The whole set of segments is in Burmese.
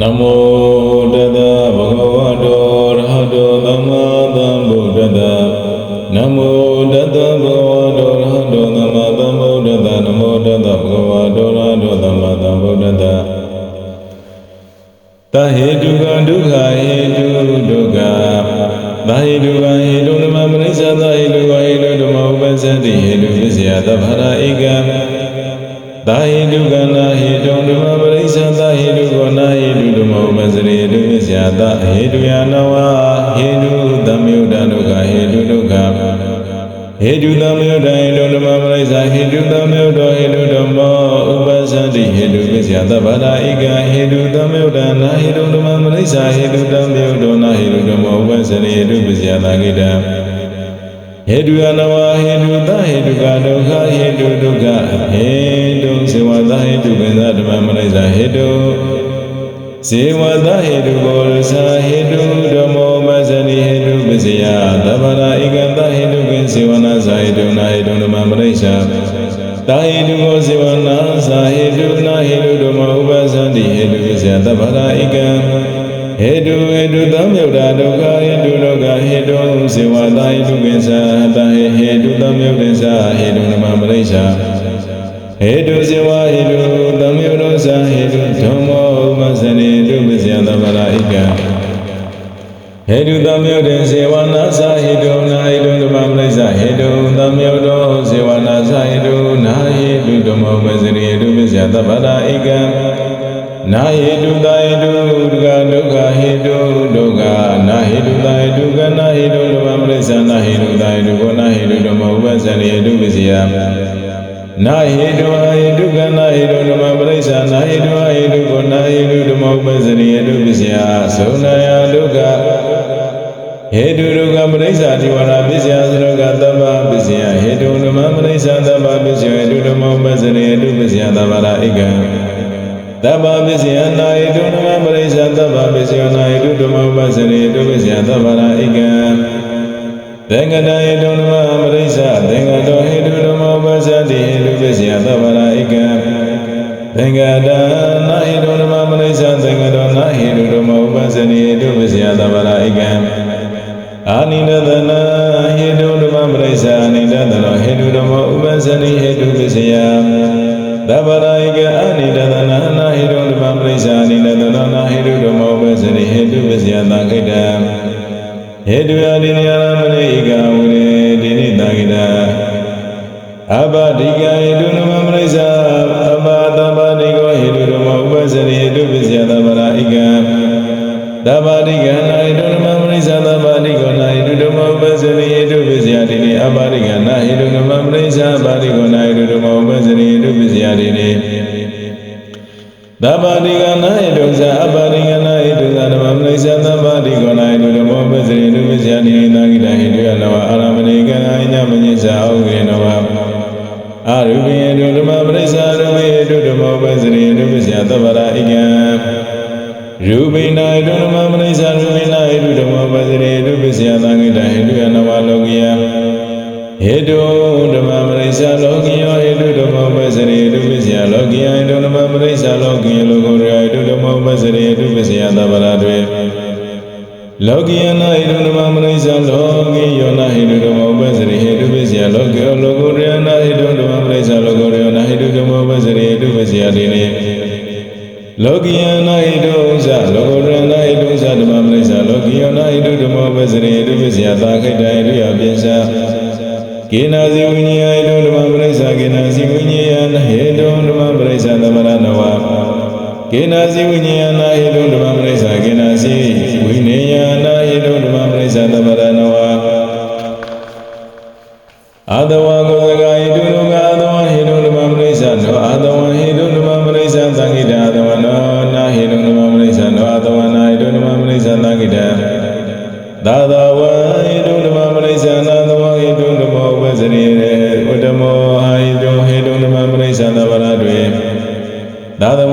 နမော ဟေတုဓမ္မပရိစ္ဆဟေတုသမယုဒနာဟေတုဓမ္မဥပ္ပဇ္ဇရေတုပစ္စယသကိတံဟေတုယနဝဟေတုသဟေတုကဒုက္ခဟေတုဒုက္ခဟေတုဇေဝသဟေတုကိသဓမ္မမနိစ္စဟေတုဇေဝသဟေတုဘောရသဟေတုဓမ္မောမဇဏိဟေတုပစ္စယသဗ္ဗရာဧကသဟေတုကိဇေဝနာဇဟေတုနာဟေတုဓမ္မမနိစ္စတာဟေတုကိုဇေဝနာဇဟေတုနာဟေတုဓမ္မဥပ သဗ္ဗရာဧကံဟေတုဟေတုသံယုတ်တာဒုက္ခဟေတုဒုက္ခဟေတုဇေဝတာဟေတုကိသတဟေဟေတုသံယုတ်တေသဟေတုဓမ္မမနိစ္စဟေတုဇေဝဟေတုသံယုတ်တောသဟေတုဓမ္မောဥပဇဏေတုပစ္စယသဗ္ဗရာဧကံဟေတုသံယုတ်တေဇေဝနာသဟေတုနာဟေတုဓမ္မမနိစ္စဟေတုသံယုတ်တောဇေဝနာသဟေတုနာဟေတုဓမ္မောဥပဇဏေတုပစ္စယသဗ္ဗရာဧကံ နာဟေတုတာဟေတုဒုက္ခဒုက္ခဟေတုဒုက္ခနာဟေတုတာဟေတုကနာဟေတုဓမ္မမရိစ္ဆာနာဟေတုတာဟေတုကောနာဟေတုဓမ္မဥပ္ပဇ္ဇရိဟေတုပစ္စယနာဟေတုဟေတုကနာဟေတုဓမ္မမရိစ္ဆာနာဟေတုဟေတုကောနာဟေတုဓမ္မဥပ္ပဇ္ဇရိဟေတုပစ္စယသုနာယဒုက္ခဟေတုဒုက္ခမရိစ္ဆာတိဝရပစ္စယသရကတဗ္ဗပစ္စယဟေတုဓမ္မမရိစ္ဆာတဗ္ဗပစ္စယဟေတုဓမ္မဥပ္ပဇ္ဇရိဟေတုပစ္စယသဗ္ဗရာဧကံ တဗ္ဗပစ္စယနာယတုဓမ္မပရိစ္ဆာတဗ္ဗပစ္စယနာယတုဓမ္မဥပ္ပဇ္ဇရေတုပစ္စယသဗ္ဗရာဧကံသင်္ကတယေတုဓမ္မ တုပစ္စယတိနိအဘဒိကနာဟိတုဓမ္မပရိစ္ဆာဗာတိကောနာဟိတုဓမ္မဥပ္ပစ္စရိဟေတုပစ္စယတိနိသဗ္ဗတိကနာဟိတုဇာအပရိကနာဟိတုဇာဓမ္မမနိစ္စသဗ္ဗတိကောနာဟိတုဓမ္မောပစ္စရိတုပစ္စယနိသံဂိတဟိတုယနဝအာရမဏိကနာညမညစ္စဩဂေနဝအာရုပိယတုဓမ္မပရိစ္ဆာရမေတုဓမ္မောပစ္စရိတုပစ္စယသဗ္ဗရာဧကံရူ လောကိယနာဟေတုဓမ္မပရိစ္ဆာလောကိယောနာဟေတုဓမ္မပစ္စရိဟေတုပစ္စယလောကိယောလောကုရနာဟေတုဓမ္မပရိစ္ဆာလောကုရနာဟေတုဓမ္မပစ္စရိဟေတုပစ္စယတိနေလောကိယနာဟိတုဥဇလောကုရဏဟိတုဥဇဓမ္မပရိစ္ဆာလောကိယောနာဟိတုဓမ္မပစ္စရိဟေတုပစ္စယသာခိတယရိယပိစ္ဆာကေနာဇိဝိညာယတုဓမ္မပရိစ္ဆာကေနာဇိဝိညာယနဟေတုဓမ္မပရိစ္ဆာသမရနဝကေနာဇိဝိညာယနာဟေတုဓမ္မပရိစ္ဆာကေနာဇိ ဝိညာယနာဟေတုဓမ္မပရိစ္ဆာသမရနဝအာတဝကုသကဟိတုလောကအတဝဟိတုဓမ္မပရိစ္ဆာနောအာတဝဟိတုဓမ္မပရိစ္ဆာသံဃိတာအာတဝနောနာဟိတုဓမ္မပရိစ္ဆာနောအာတဝနာဟိတုဓမ္မပရိစ္ဆာသံဃိတာသာသဝဟိတုဓမ္မပရိစ္ဆာနာသဝဟိတုဓမ္မောပစ္စရိရေဥတ္တမောဟိတုဟိတုဓမ္မပရိစ္ဆာသဗ္ဗရာတွေသာသဝ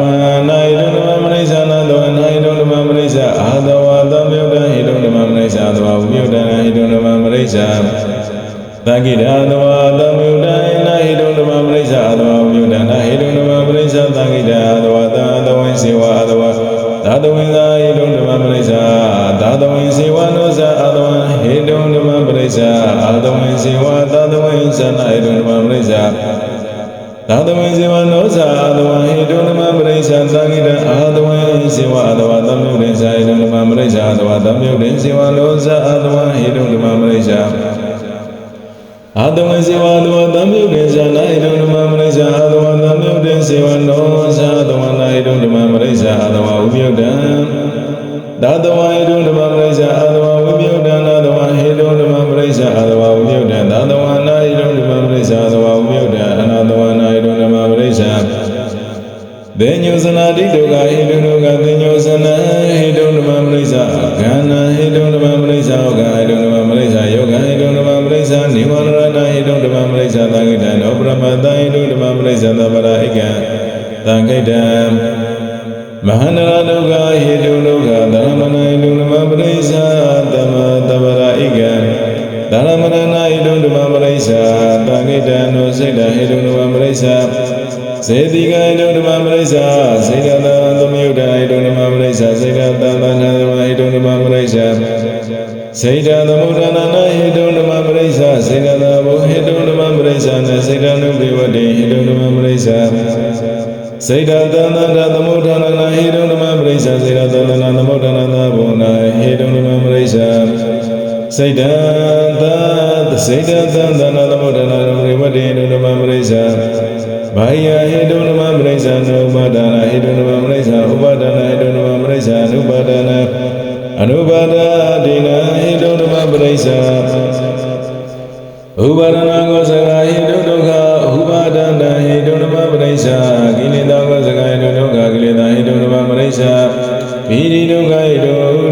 သာသဝနာယိတုဓမ္မမရိစ္ဆာသဝဥပယုတ်တံသာသဝ စေတသမုဒ္ဒနာနာဟိတုံဓမ္မပရိစ္ဆာစေတသာဘုဟိတုံဓမ္မပရိစ္ဆာနစေတနုပိဝတိဟိတုံဓမ္မပရိစ္ဆာစေတသန္တသမုဒ္ဒနာနာဟိတုံဓမ္မပရိစ္ဆာစေတသန္တသမုဒ္ဒနာနာဘုနာဟိတုံဓမ္မပရိစ္ဆာစေတံ Hare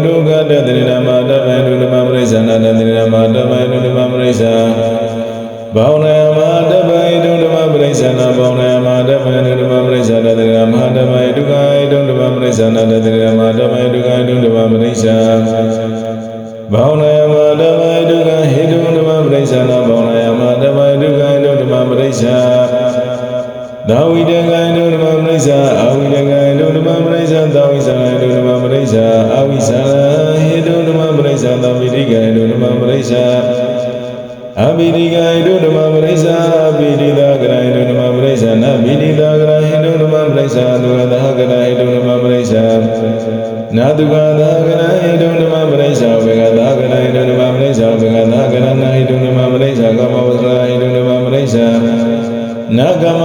نغم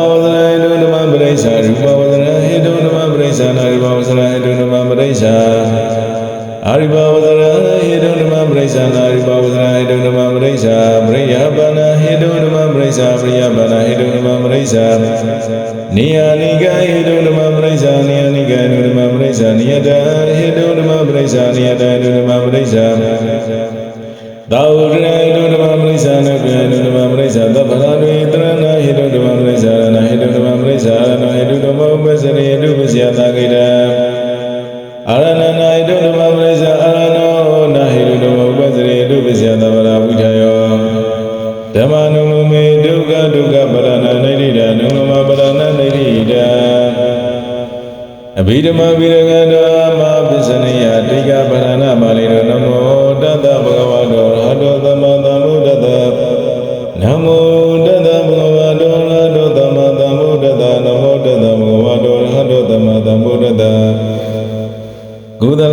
ဝိဒယောဓမ္မနုလမေဒုက္ခဒုက္ခပရဏနိရိဒနုလမပရဏနိရိဒအဘိဓမ္မာဝိရကတောမပစ္စနိယတိကပရဏမာလိရောနမောတတဗုဒ္ဓဝါဒောရဟတောသမသမ္ဗုဒ္ဓတနမောတတဗုဒ္ဓဝါဒောရဟတောသမသမ္ဗုဒ္ဓတနမောတတဗုဒ္ဓဝါဒောရဟတောသမသမ္ဗုဒ္ဓတကုသလ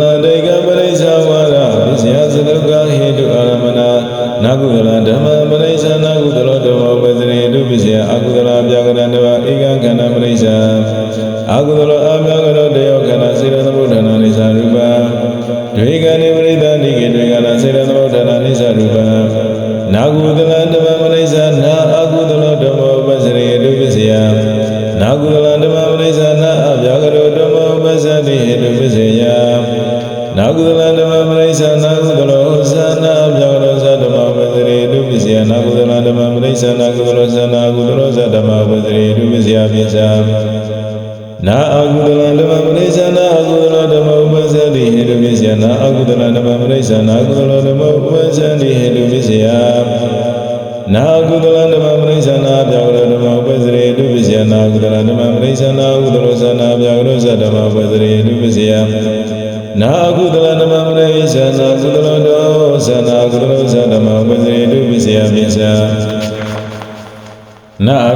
အာဟုသလောအာမြကရောတယောခန္ဓာစေရသမုဒ္ဒနာနိစ္စရူပံဒွေကနိပရိသနိကေဒွေကနာစေရသမုဒ္ဒနာနိစ္စရူပံနာဟုသလံတမမနိစ္စ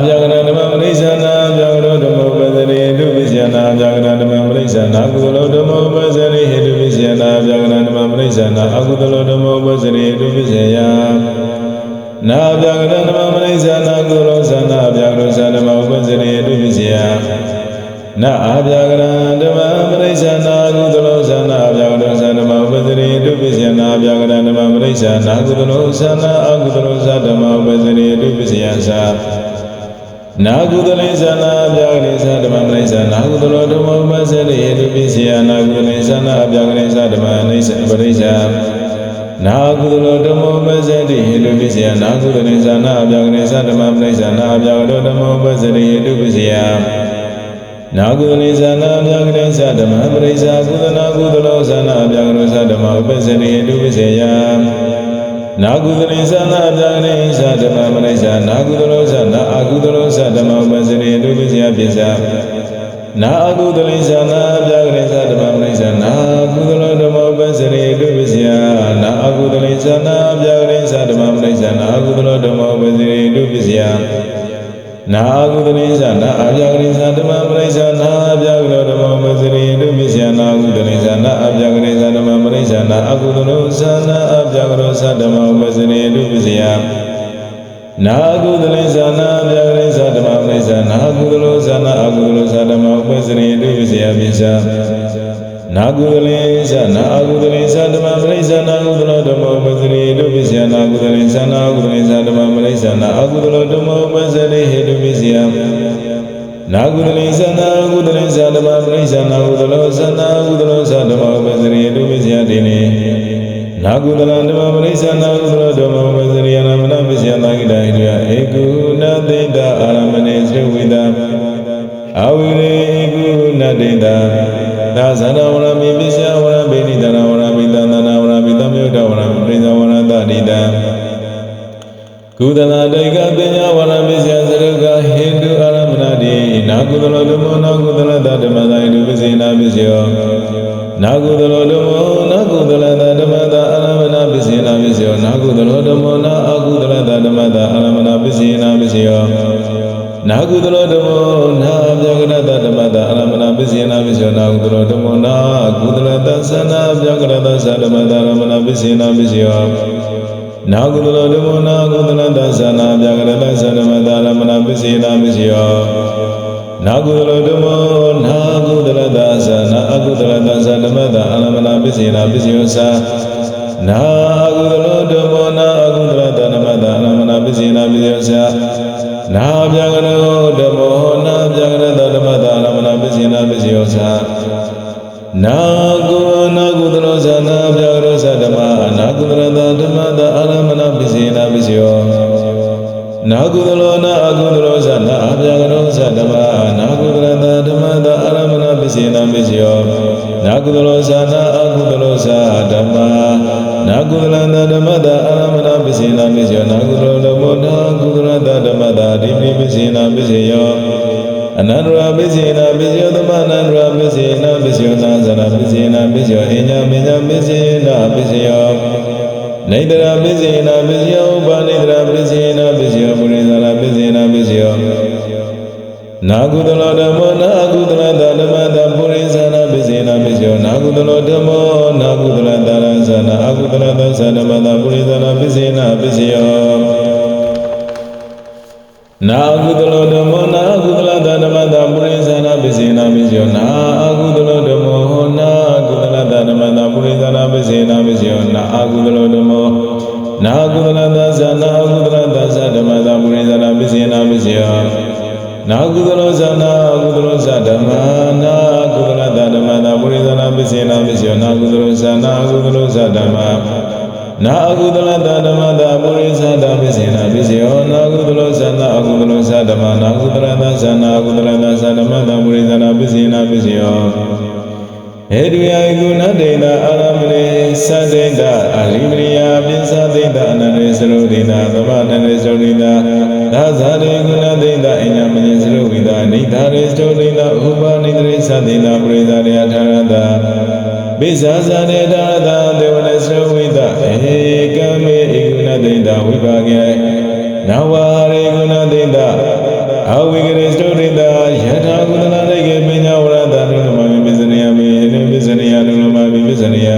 နာအပြာကရဓမ္မပရိစ္ဆာနာအပြာကရောဓမ္မဝဇရေတုပစ္စယနာအပြာကရဓမ္မပရိစ္ဆာနာကုသလောဓမ္မဝဇရေဟေတုပစ္စယနာအပြာကရဓမ္မပရိစ္ဆာနာအကုသလောဓမ္မဝဇရေတုပစ္စယနာဗျာကရဏမမနိစ္စနာကုလောသနာဗျာကရောသဓမ္မဥပဇရေတုပစ္စယနာအာဗျာကရဓမ္မမနိစ္စနာကုသလောသနာဗျာကရောသဓမ္မဥပဇရေတုပစ္စယနာဗျာကရဓမ္မမနိစ္စနာကုသလောသနာအကုသလောသဓမ္မဥပဇရေတုပစ္စယသာ နာကုသလေသနာဗျာကရေသဓမ္မမနိစ္စနာကုသလောဓမ္မဥပဇရေတုပစ္စယနာကုသလေသနာဗျာကရေသဓမ္မနိစ္စပရိစ္ဆာနာကုသလောဓမ္မောပဇ္ဇတိဟိတုပစ္စယနာကုသလေသနာအပြာကနေသဓမ္မပရိစ္ဆာနာအပြာကတောဓမ္မောပဇ္ဇတိဟိတုပစ္စယနာကုသလေသနာအပြာကနေသဓမ္မပရိစ္ဆာကုသနာကုသလောသနာအပြာကတောသဓမ္မပဇ္ဇတိဟိတုပစ္စယ နာကုသလေသနာအပြာကနေသဓမ္မပရိစ္ဆာနာကုသလောသနာအကုသလောသဓမ္မပဇ္ဇတိဟိတုပစ္စယပစ္စယနာအကုသလိသနာပြာကရိသဓမ္မပရိသနာကုသလောဓမ္မပစ္စရိတုပစ္စယနာအကုသလိသနာပြာကရိသဓမ္မပရိသနာအကုသလောဓမ္မပစ္စရိတုပစ္စယနာအကုသလိသနာအပြာကရိသဓမ္မပရိသနာပြာကလောဓမ္မပစ္စရိတုပစ္စယနာအကုသလိသနာအပြာကရိ သဓမ္မပရိသနာအကုသလောသနာအပြာကလောသဓမ္မပစ္စရိတုပစ္စယနာကုသလေသနာဗျာကရိသဓမ္မပရိသနာကုသလောသနာအကုသလောသဓမ္မဥပ္ပစရိတုဝိဇယပိစ္ဆာနာကုသလေသနာအကုသလေသဓမ္မပရိသနာကုသလောဓမ္မဥပ္ပစရိတုပိစ္ဆာနာကုသလေသနာအကုသလေသဓမ္မပရိသနာအကုသလောဓမ္မဥပ္ပစရိဟေတုပိစ္ဆာ နာကုသလေသနာကုသလေသဓမ္မပရိသနာကုသလောသနာကုသလောသဓမ္မဥပ္ပစရိတုပိစ္ဆာတိနေနာကုသလဓမ္မပရိစ္ဆနာကုသလဓမ္မဝေစရိယနာမနပစ္စယနာကိတဟိတဧကုနသိတအာရမဏေသဝိတအဝိရေဧကုနတိတသာဇနဝရမိပစ္စယဝရပိဏိတနာဝရမိတန္တနာဝရမိတမြုဒ္ဒဝရမိပရိသဝရတတိတကုသလဒိကပညာဝရပစ္စယသ နာကုသလဓမ္မနာကုသလတဓမ္မသာဟိတုပစ္စေနာပစ္စယောနာကုသလောဓမ္မောနာကုသလတဓမ္မတာအရမဏပစ္စေနာပစ္စယောနာကုသလောဓမ္မောနာအကုသလတဓမ္မတာအရမဏပစ္စေနာပစ္စယောနာကုသလောဓမ္မောနာဗျာကရတဓမ္မတာအရမဏပစ္စေနာပစ္စယောနာကုသလောဓမ္မောနာကုသလတသနာဗျာကရတသဓမ္မတာအရမဏပစ္စေနာပစ္စယောနာကုသလောဓမ္မောနာကုသလတသနာဗျာကရတသဓမ္မတာအရမဏပစ္စေနာပစ္စယော နာကုသလဓမ္မောနာကုသလသသနာအကုသလသသဓမ္မတာအလမနာပစ္စေနာပစ္စယောသာနာကုသလဓမ္မောနာအကုသလသဓမ္မတာအလမနာပစ္စေနာပစ္စယောသာနာဗျာကရောဓမ္မောနာဗျာကရတဓမ္မတာအလမနာပစ္စေနာပစ္စယောသာနာကုနာကုသလောသနာဗျာကရောသဓမ္မနာကုသလသဓမ္မတာအလမနာပစ္စေနာပစ္စယောနာကုသလောနာအကုသလော စ္စေနာပစ္စယောနာကုသလောသနာအကုသလောသဓမ္မနာကုသလတဓမ္မတအာရမဏပစ္စေနာပစ္စယောနာကုသလောဓမ္မောနာကုသလတဓမ္မတအဓိပိပစ္စေနာပစ္စယောအနန္တရာပစ္စေနာပစ္စယောသမအနန္တရာပစ္စေနာပစ္စယောနာဇနာပစ္စေနာပစ္စယောအညမညပစ္စေနာပစ္စယောနေတရာပစ္စေနာပစ္စယောဥပနေတရာပစ္စေနာပစ္စယောပုရိသနာပစ္စေနာပစ္စယောနာကုသလောဓမ္မောနာကုသလ သလောဓမ္မောနာကုသလတရသနာအကုသလတသဓမ္မတပုရိသနာပစ္စေနာပစ္စယောနာကုသလောဓမ္မောနာကုသလတဓမ္မတပုရိသနာပစ္စေနာပစ္စယောနာကုသလောဓမ္မောနာကုသလတဓမ္မတပုရိသနာပစ္စေနာပစ္စယောနာကုသလောဓမ္မောနာကုသလတသနာကုသလတသဓမ္မတပုရိသနာပစ္စေနာပစ္စယောနာကုသလောဇာ နာအကုသလသဓမ္မတာပုရိသတာပိစိဏပိစိယောနာကုသလောသနာအကုသလောသဓမ္မနာကုသလသသနာအကုသလသသဓမ္မတာပုရိသနာပိစိဏပိစိယောဧတုယယကုဏတေတာအာရမဏေသတေတာအာလိမရိယာပိသတေတာအနန္တေသရုတေတာသမနန္တေသရုတေတာသာဇာရေကုဏတေတာအညမဉ္စရုဝိတာနိဒါရေသရုတေတာဥပါနိတရေသတေတာပရိသရေအထာရတာပိဇာဇာတေတာသာဒေဝနေသရုဝိ ဧကမေဧကုဏတိန္တဝိပါကေနဝရေကုဏတိန္တအဝိကရိစတုတိန္တယထာကုသလတေကေပညာဝရတနုလမမိပစ္စနေယမေနုပစ္စနေယနုလမမိပစ္စနေယ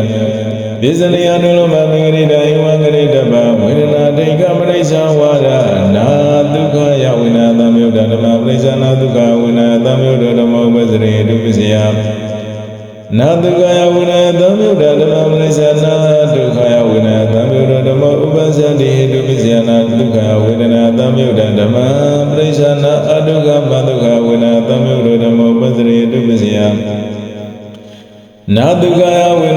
ပစ္စနေယနုလမမိဂရိတဧဝံဂရိတပဝေဒနာဒိဋ္ဌပရိစ္ဆဝါဒနာဒုက္ခယဝိနာသံယုဒ္ဓဓမ္မပရိစ္ဆနာဒုက္ခဝိနာသံယုဒ္ဓဓမ္မဥပစရေဒုပစ္စယနာတုကယဝိနသံယုဒ္ဓဓမ္မပရိစ္ဆနာ ဒနာသံယုတဓမ္မဥပ္ပဇ္ဇတိဟိတုပစ္စယနာဒုက္ခဝေဒနာသံယုတဓမ္မပရိစ္ဆနာအဒုက္ခမဒုက္ခဝေဒနာသံယုတဓမ္မဥပ္ပဇ္ဇတိဟိတုပစ္စယနာဒုက္ခဝေဒ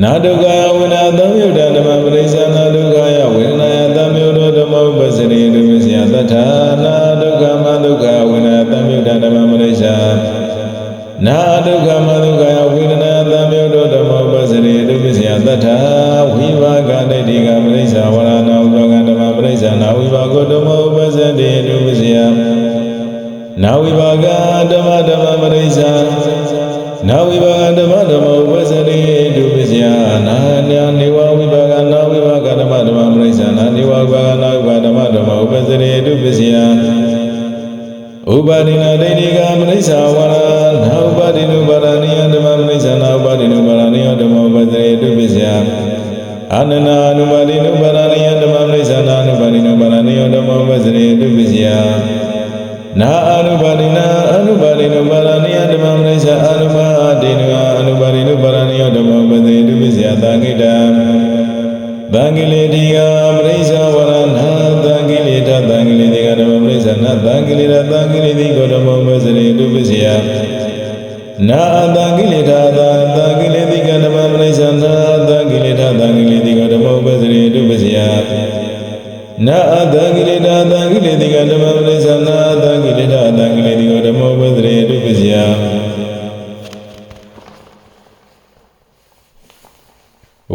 Nadaga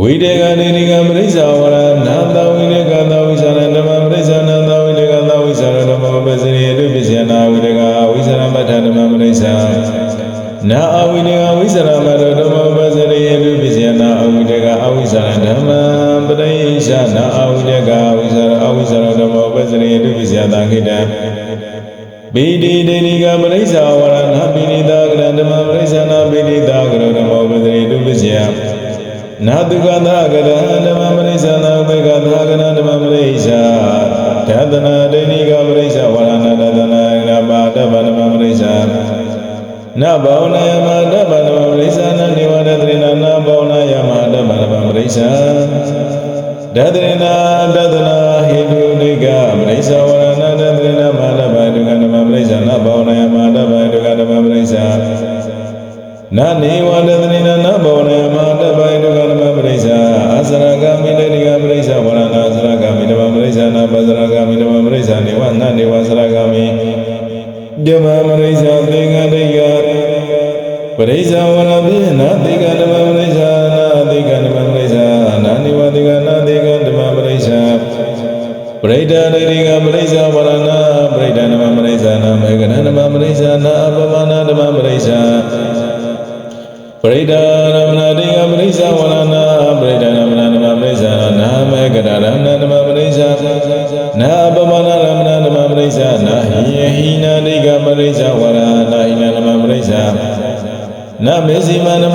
ဝိတေကနေနိကပရိစ္ဆာဝရနာတဝိနေကတဝိသရဓမ္မပရိစ္ဆာနာတဝိနေကတဝိသရဓမ္မပစရိယတုပစ္စယနာဝိတေကဝိသရမထဓမ္မပရိစ္ဆာနာအဝိနေကဝိသရမရဓမ္မပစရိယတုပစ္စယနာအဝိတေကအဝိသရဓမ္မပရိစ္ဆာနာအဝိတေကဝိသရအဝိသရဓမ္မပစရိယတုပစ္စယနာခိတံပိတိ Dadrina. တာရမဏဓမ္မပရိစ္ဆာနာပမနာရမဏဓမ္မပရိစ္ဆာနာဟိယဟိနာဒိကပရိစ္ဆာဝရနာဟိနာဓမ္မပရိစ္ဆာနာမေဇိမဓမ္မ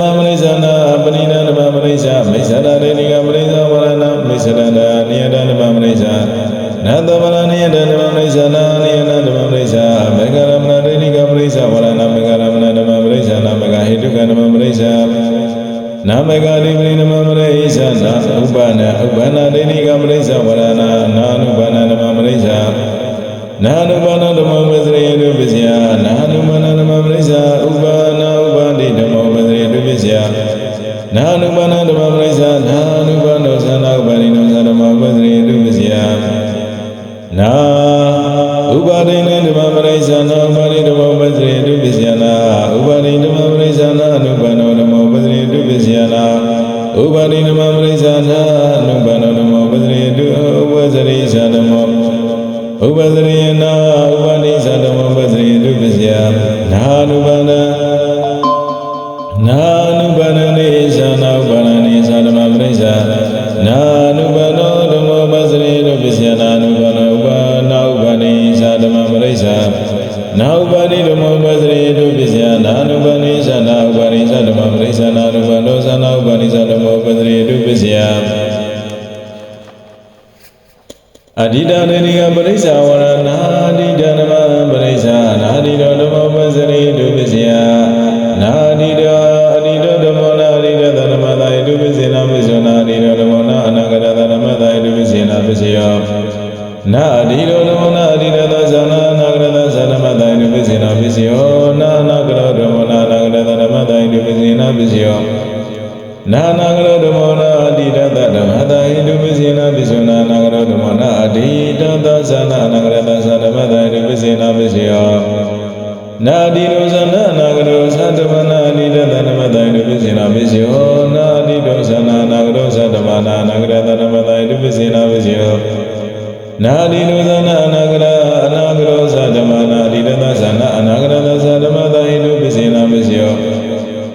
နာဥပါဒိနေဓမ္မ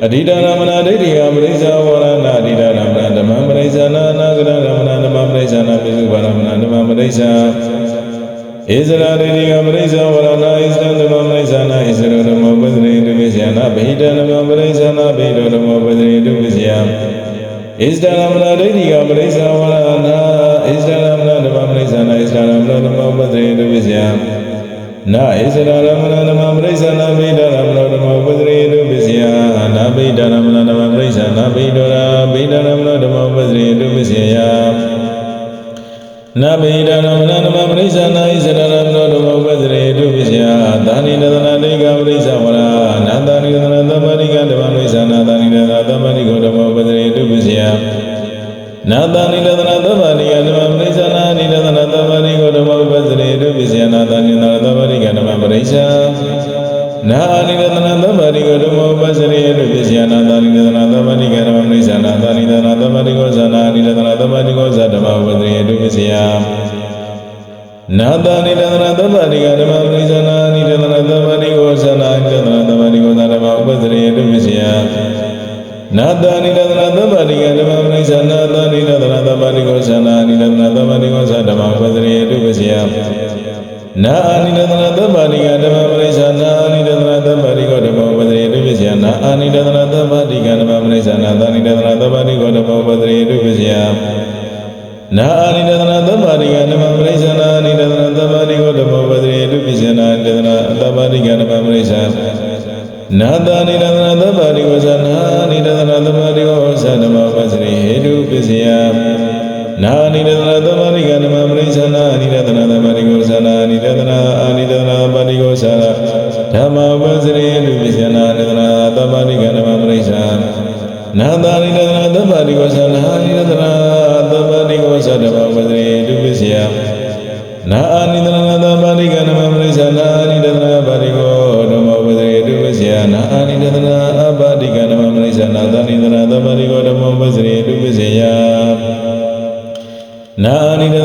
အဓိတာရမဏဒိဋ္ဌိယပရိစ္ဆဝရဏအဓိတာရမဏဓမ္မပရိစ္ဆနာနာဂရရမဏဓမ္မပရိစ္ဆနာပိစုပါရမဏဓမ္မပရိစ္ဆဧဇရ ഞാൻ താനില്ല അതിനകത്ത് ကဓမ္မပရိစ္ဆာနာသာနိတသနာသဗ္ဗနိကောဓမ္မောပတရိတုပစီယနာအာနိတသနာသဗ္ဗနိကဓမ္မပရိစ္ဆာနာနိတသနာသဗ္ဗနိကောဓမ္မောပတရိတုပစီယနာနိတသနာသဗ္ဗနိကဓမ္မပရိစ္ဆာနာသာနိတသနာသဗ္ဗနိကောသနာနိတသနာသဗ္ဗနိကောသဓမ္မောပတရိဟေတုပစီယနာနိရတနာသမရိကနမပရိသနာနိရတနာသမရိကောသနာနိရတနာအာနိရတနာပါတိကောသနာဓမ္မဝဇရေလူပစ္စယ နာသာရိတနာသဗ္ဗရိဝဆနာရိတနာသဗ္ဗရိဝဆတဘဝဇရေတုပစ္စယနာအာနိတနာသဗ္ဗရိကနမပရိသနာရိတနာဗရိကောဓမ္မဝဇရေတုပစ္စယနာအာနိတနာအပတိကနမပရိသနာသာနိတနာသဗ္ဗရိကောဓမ္မဝဇရေတုပစ္စယနာအာနိတ